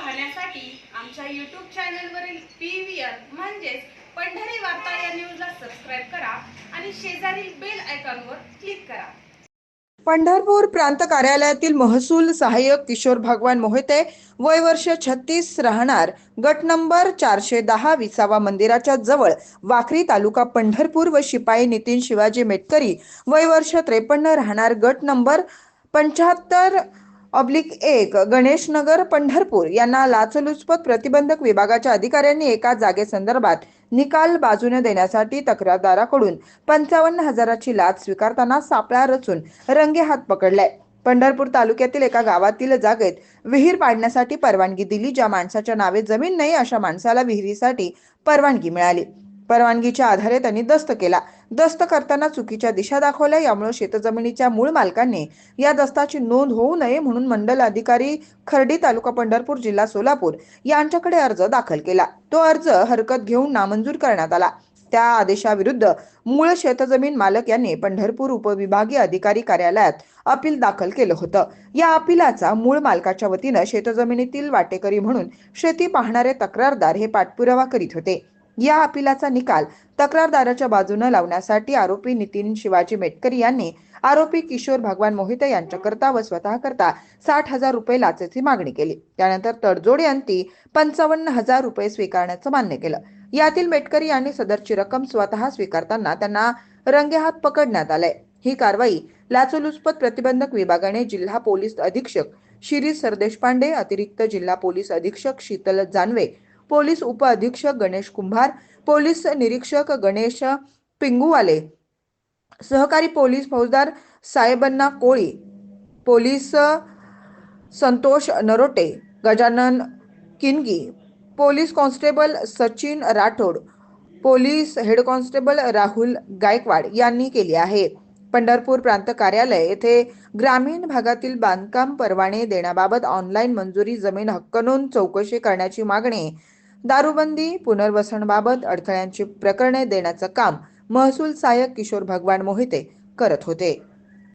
पाहण्यासाठी आमच्या यूट्यूब चॅनलवरील पी व्ही आर म्हणजेच पंढरी वार्ता या न्यूजला सबस्क्राईब करा आणि शेजारील बेल आयकॉनवर क्लिक करा. पंढरपूर प्रांत कार्यालयातील महसूल सहाय्यक किशोर भगवान मोहिते वय वर्ष छत्तीस राहणार गट नंबर चारशे दहा विसावा मंदिराच्या जवळ वाखरी तालुका पंढरपूर व शिपाई नितीन शिवाजी मेटकरी वय वर्ष त्रेपन्न राहणार गट नंबर पंच्याहत्तर ऑब्लिक एक गणेशनगर पंढरपूर यांना लाचलुचपत प्रतिबंधक विभागाच्या अधिकाऱ्यांनी एका जागेसंदर्भात निकाल बाजूने देण्यासाठी तक्रारदाराकडून पंचावन्न हजाराची लाच स्वीकारताना सापळा रचून रंगेहात पकडलाय. पंढरपूर तालुक्यातील एका गावातील जागेत विहीर पाडण्यासाठी परवानगी दिली ज्या माणसाच्या नावे जमीन नाही अशा माणसाला विहिरीसाठी परवानगी मिळाली. परवानगीच्या आधारे त्यांनी दस्त केला. दस्त करताना चुकीच्या दिशा दाखवल्या यामुळे शेतजमिनीच्या मूळ मालकांनी या दस्ताची नोंद होऊ नये म्हणून मंडल अधिकारी खर्डी तालुका पंढरपूर जिल्हा सोलापूर यांच्याकडे अर्ज दाखल केला. तो अर्ज हरकत घेऊन नामंजूर करण्यात आला. त्या आदेशाविरुद्ध मूळ शेतजमीन मालक यांनी पंढरपूर उपविभागीय अधिकारी कार्यालयात अपील दाखल केलं होतं. या अपिलाचा मूळ मालकाच्या वतीनं शेतजमिनीतील वाटेकरी म्हणून शेती पाहणारे तक्रारदार हे पाठपुरावा करीत होते. या अपिलाचा निकाल तक्रारदाराच्या बाजूनं लावण्यासाठी आरोपी नितीन शिवाजी मेटकरी यांनी आरोपी किशोर भगवान मोहिते यांच्याकरता व स्वतः करता साठ हजार रुपये लाचेची मागणी केली. त्यानंतर तडजोडी अंती पंचावन्न हजार रुपये स्वीकारण्याचं मान्य केलं. यातील मेटकरी यांनी सदरची रक्कम स्वतः स्वीकारताना त्यांना रंगेहात पकडण्यात आलंय. ही कारवाई लाचलुचपत प्रतिबंधक विभागाने जिल्हा पोलीस अधीक्षक शिरीष सरदेशपांडे अतिरिक्त जिल्हा पोलीस अधीक्षक शीतल जानवे पोलीस उप अधीक्षक गणेश कुंभार पोलीस निरीक्षक गणेश पिंगुवाले सहकारी पोलीस फौजदार साहेबन्ना Koli police Santosh Narote Gajanan Kingi police constable Sachin Rathod police head constable Rahul Gaikwad यांनी केली आहे. पंढरपूर प्रांत कार्यालय येथे ग्रामीण भागातील बांधकाम परवाने देण्याबाबत ऑनलाईन मंजुरी जमीन हक्क नोंद चौकशी करण्याची मागणी दारूबंदी पुनर्वसनबाबत अडथळ्यांची प्रकरणे देण्याचं काम महसूल सहाय्यक किशोर भगवान मोहिते करत होते.